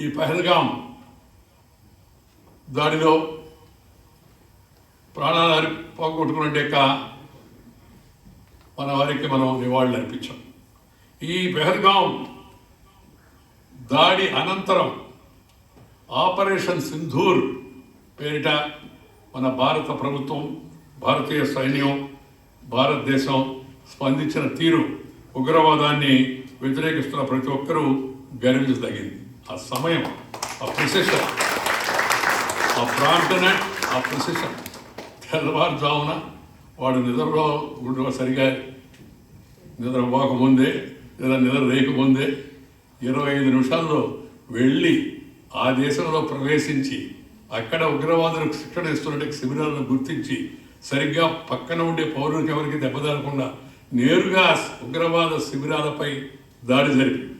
ఈ పహల్గాం దాడిలో ప్రాణాలు అరి పోగొట్టుకున్నట్టే మన వారికి మనం నివాళులు అర్పించాం. ఈ పెహల్గాం దాడి అనంతరం ఆపరేషన్ సింధూర్ పేరిట మన భారత ప్రభుత్వం భారతీయ సైన్యం భారతదేశం స్పందించిన తీరు ఉగ్రవాదాన్ని వ్యతిరేకిస్తున్న ప్రతి ఒక్కరూ గర్వించదగింది ఆ సమయం ఆ ప్రిసెషన్ ఆ ప్రార్థన ఆ ప్రిసెషన్ తెల్లవారుజామున వాడు నిద్రలో గుండె సరిగా నిద్ర పోకముందే లేదా నిద్ర లేకముందే ఇరవై ఐదు నిమిషాల్లో వెళ్ళి ఆ దేశంలో ప్రవేశించి అక్కడ ఉగ్రవాదులకు శిక్షణ ఇస్తున్నట్టు శిబిరాలను గుర్తించి సరిగ్గా పక్కన ఉండే పౌరులకు ఎవరికి దెబ్బతలకుండా నేరుగా ఉగ్రవాద శిబిరాలపై దాడి జరిపింది.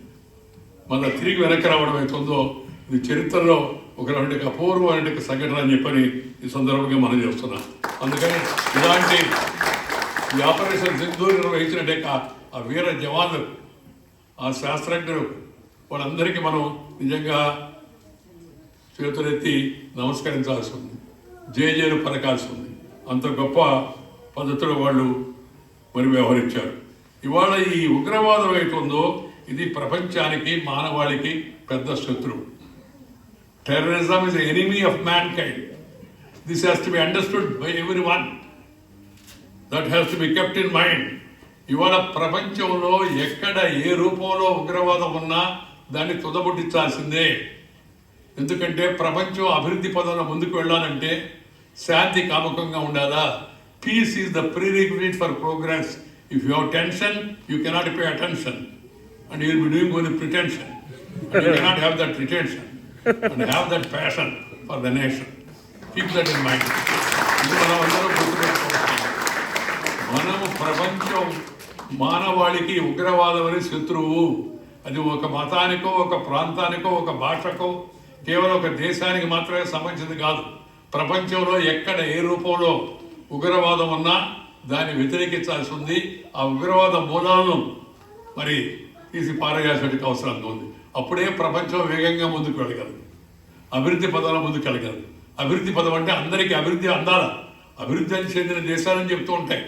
మన తిరిగి వెనక్కి రావడం అవుతుందో ఇది చరిత్రలో ఒక రెండు అపూర్వమైన సంఘటన అని చెప్పని ఈ సందర్భంగా మనం చేస్తున్నాం. అందుకని ఇలాంటి ఈ ఆపరేషన్ సింధూర్ నిర్వహించినట్టే ఆ వీర జవాన్లు ఆ శాస్త్రజ్ఞులు వాళ్ళందరికీ మనం నిజంగా చేతులెత్తి నమస్కరించాల్సి ఉంది. జేజేలు పలకాల్సి ఉంది. అంత గొప్ప పద్ధతిలో వాళ్ళు మరి వ్యవహరించారు. ఇవాళ ఈ ఉగ్రవాదం అవుతుందో ఇది ప్రపంచానికి మానవాళికి పెద్ద శత్రువు terrorism is enemy of mankind this has to be understood by everyone that has to be kept in mind ఇవాళ ప్రపంచంలో ఎక్కడ ఏ రూపంలో ఉగ్రవాదం ఉన్నా దాన్ని తుదబుట్టించాల్సిందే ఎందుకంటే ప్రపంచం అభివృద్ధి పదంలో ముందుకు వెళ్ళాలంటే శాంతి కామకంగా ఉండాలా? Peace is the prerequisite for progress if you tension you cannot pay attention and you be doing only pretension you cannot have that retention and have that passion for the nation keep that in mind ఇది మనము ప్రపంచం మానవాళికి ఉగ్రవాదం శత్రువు. అది ఒక మతానికో ఒక ప్రాంతానికో ఒక భాషకో కేవలం ఒక దేశానికి మాత్రమే సంబంధించింది కాదు. ప్రపంచంలో ఎక్కడ ఏ రూపంలో ఉగ్రవాదం ఉన్నా దాన్ని వ్యతిరేకించాల్సి ఉంది. ఆ ఉగ్రవాద మూలాలను మరి తీసి పారేయాల్సిన అవసరం ఉంది. అప్పుడే ప్రపంచం వేగంగా ముందుకు వెళ్ళగలదు. అభివృద్ధి పదాల ముందుకు వెళ్ళగలదు. అభివృద్ధి పదం అంటే అందరికీ అభివృద్ధి అందాల. అభివృద్ధి అని చెందిన దేశాలని చెప్తూ ఉంటాయి.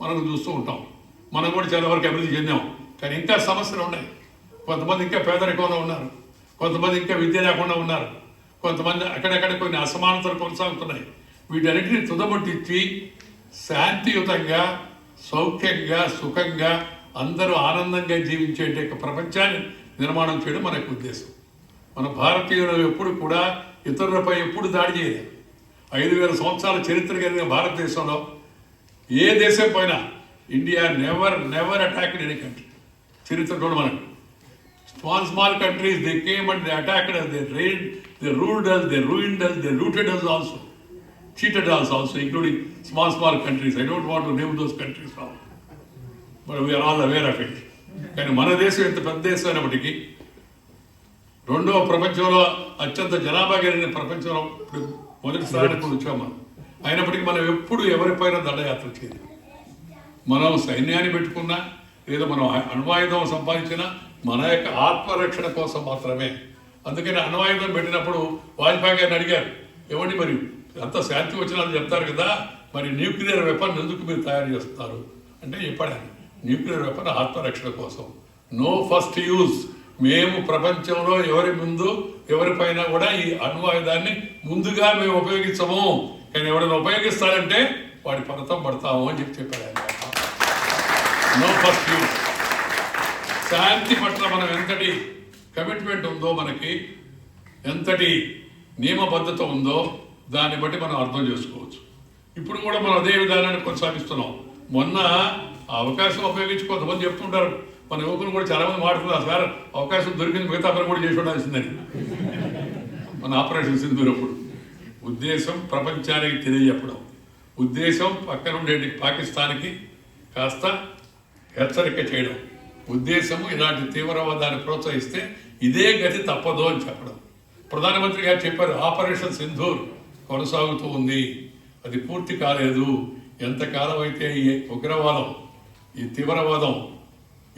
మనం చూస్తూ ఉంటాం. మనం కూడా చాలా వరకు అభివృద్ధి చెందాం. కానీ ఇంకా సమస్యలు ఉన్నాయి. కొంతమంది ఇంకా పేదరికంలో ఉన్నారు. కొంతమంది ఇంకా విద్య లేకుండా ఉన్నారు. కొంతమంది అక్కడక్కడ కొన్ని అసమానతలు కొనసాగుతున్నాయి. వీటన్నిటిని తుదముట్టించి శాంతియుతంగా సౌఖ్యంగా సుఖంగా అందరూ ఆనందంగా జీవించేట ఒక ప్రపంచాన్ని నిర్మాణం చేయడం మన ఉద్దేశం మన భారతీయులు ఎప్పుడు కూడా ఇతరులపై ఎప్పుడు దాడి చేయలేదు ఐదు వేల సంవత్సరాల చరిత్ర కలిగిన భారతదేశంలో ఏ దేశం పైన India never never attacked any country చరిత్ర కూడా మనకు small small countries they came and they attacked us, they raided, they ruled they they ruined us, they looted us also, cheated also also, including small small countries. I don't want to name those countries. We are all aware of it. కానీ మన దేశం ఎంత పెద్ద దేశం అయినప్పటికీ రెండవ ప్రపంచంలో అత్యంత జనాభా కలిగిన ప్రపంచంలో ఇప్పుడు మొదటిసారి ఇప్పుడు వచ్చాం మనం. అయినప్పటికీ మనం ఎప్పుడు ఎవరిపైన దండయాత్ర చేయలేదు. మనం సైన్యాన్ని పెట్టుకున్నా లేదా మనం అణ్వాయుధం సంపాదించినా మన యొక్క ఆత్మరక్షణ కోసం మాత్రమే. అందుకని అణ్వాయుధం పెట్టినప్పుడు వాజ్పేయి గారిని అడిగారు ఏమండి మరి అంత శాంతి వచ్చిన చెప్తారు కదా మరి న్యూక్లియర్ వెపన్ ఎందుకు మీరు తయారు చేస్తున్నారు అంటే చెప్పాడు న్యూక్లియర్ వెపన్ ఆత్మరక్షణ కోసం. No first use. మేము ప్రపంచంలో ఎవరి ముందు ఎవరిపైన కూడా ఈ అణ్వాయుధాన్ని ముందుగా మేము ఉపయోగించము. కానీ ఎవరైనా ఉపయోగిస్తారంటే వాడి పడతాం పడతాము అని చెప్పి చెప్పాడు ఆయన. No first use. శాంతి పట్ల మనం ఎంతటి కమిట్మెంట్ ఉందో మనకి ఎంతటి నియమబద్ధత ఉందో దాన్ని బట్టి మనం అర్థం చేసుకోవచ్చు. ఇప్పుడు కూడా మనం అదే విధానాన్ని కొనసాగిస్తున్నాం. మొన్న ఆ అవకాశం ఉపయోగించి కొంతమంది చెప్తుంటారు. మన యువకులు కూడా చాలా మంది మాట్లాడుతున్నారు సార్ అవకాశం దొరికింది మిగతా పని కూడా చేసి ఉండాల్సిందని మన ఆపరేషన్ సింధూర్ అప్పుడు ఉద్దేశం ప్రపంచానికి తెలియజెప్పడం. ఉద్దేశం పక్కన పాకిస్తాన్కి కాస్త హెచ్చరిక చేయడం. ఉద్దేశము ఇలాంటి తీవ్రవాదాన్ని ప్రోత్సహిస్తే ఇదే గతి తప్పదు అని చెప్పడం. ప్రధానమంత్రి గారు చెప్పారు ఆపరేషన్ సింధూర్ కొనసాగుతూ ఉంది. అది పూర్తి కాలేదు. ఎంతకాలం అయితే ఈ ఉగ్రవాదం ఈ తీవ్రవాదం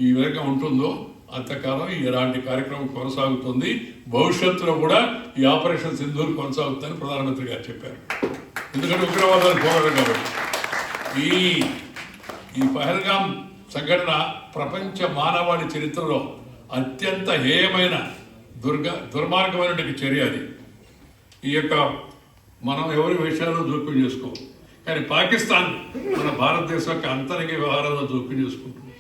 ఈ విధంగా ఉంటుందో అంతకాలం ఇలాంటి కార్యక్రమం కొనసాగుతుంది. భవిష్యత్తులో కూడా ఈ ఆపరేషన్ సింధూర్ కొనసాగుతుందని ప్రధానమంత్రి గారు చెప్పారు. ఎందుకంటే ఉగ్రవాదాన్ని పోరాడం కాబట్టి. ఈ ఈ పహల్గాం సంఘటన ప్రపంచ మానవాళి చరిత్రలో అత్యంత హేయమైన దుర్గ దుర్మార్గమైనటువంటి చర్య అది. ఈ యొక్క మనం ఎవరి విషయాలు జోక్యం చేసుకోవాలి కానీ పాకిస్తాన్ మన భారతదేశం యొక్క అంతరంగ వ్యవహారాలను జోక్యం చేసుకుంటుంది.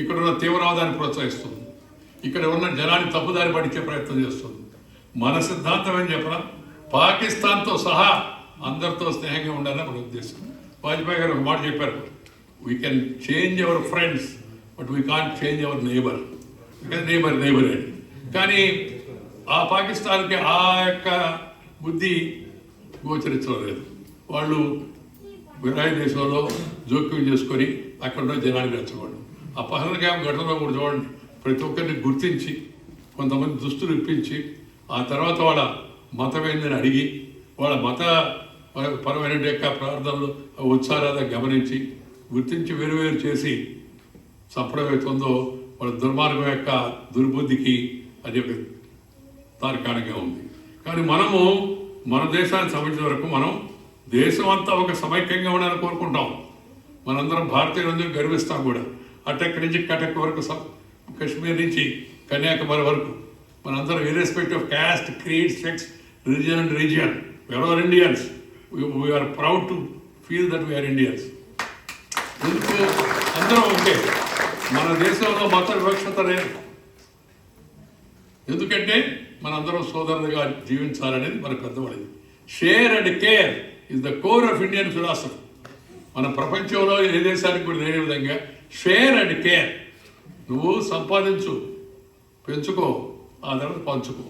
ఇక్కడ ఉన్న తీవ్రవాదాన్ని ప్రోత్సహిస్తుంది. ఇక్కడ ఉన్న జనాన్ని తప్పుదారి పడించే ప్రయత్నం చేస్తుంది. మన సిద్ధాంతం ఏం చెప్పడం పాకిస్తాన్తో సహా అందరితో స్నేహంగా ఉండాలని మన ఉద్దేశం. వాజ్పేయి గారు ఒక మాట చెప్పారు. We can change our friends but we can change our neighbour because neighbour neighbour అని. కానీ ఆ పాకిస్తాన్కి ఆ యొక్క బుద్ధి గోచరించడం లేదు. వాళ్ళు విరాయి దేశంలో జోక్యం చేసుకొని అక్కడ జనాన్ని రెచ్చగొండి ఆ క్యాంప్ ఘటనలో కూడా చూడండి ప్రతి ఒక్కరిని గుర్తించి కొంతమంది దుస్తులు ఇప్పించి ఆ తర్వాత వాళ్ళ మతం ఏందని అడిగి వాళ్ళ మత పరమైన యొక్క ప్రార్థనలు ఉత్సాహాలు గమనించి గుర్తించి వేరువేరు చేసి చంపడం అవుతుందో వాళ్ళ దుర్మార్గం యొక్క దుర్బుద్ధికి అది ఒక తార్కాణంగా ఉంది. కానీ మనము మన దేశానికి సంబంధించిన వరకు మనం దేశం అంతా ఒక సమైక్యంగా ఉండాలని కోరుకుంటాం. మనందరం భారతీయులందరూ గర్విస్తాం కూడా. అటెక్ నుంచి కటక్ వరకు స- కాశ్మీర్ నుంచి కన్యాకుమారి వరకు. మనందరం irrespective of caste creed sex religion and region ever Indians we are proud to feel that we are Indians ఎందుకు అందరం ఓకే మన దేశంలో మత వివక్షత లేదు. ఎందుకంటే మనందరం సోదరులుగా జీవించాలనేది మన పెద్దవాళ్ళది. Share and care is the core of Indian philosophy మన ప్రపంచంలో ఏ దేశానికి కూడా లేని విధంగా షేర్ అండ్ కేర్ నువ్వు సంపాదించు పెంచుకో ఆ తర్వాత పంచుకో.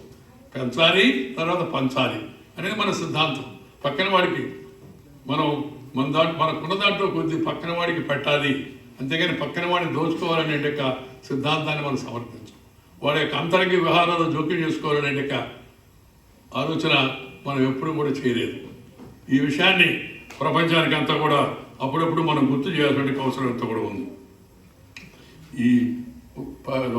పెంచాలి తర్వాత పంచాలి అనేది మన సిద్ధాంతం. పక్కన వాడికి మనం మన దాంట్లో మనకున్న దాంట్లో కొద్ది పక్కన వాడికి పెట్టాలి. అంతేగాని పక్కన వాడిని దోచుకోవాలనే యొక్క సిద్ధాంతాన్ని మనం సమర్పించం. వాడి యొక్క అంతరంగ వ్యవహారాలు జోక్యం చేసుకోవాలనే యొక్క ఆలోచన మనం ఎప్పుడూ కూడా చేయలేదు. ఈ విషయాన్ని ప్రపంచానికి అంతా కూడా అప్పుడప్పుడు మనం గుర్తు చేయాల్సిన అవసరం అంతా కూడా ఉంది. ఈ లోపల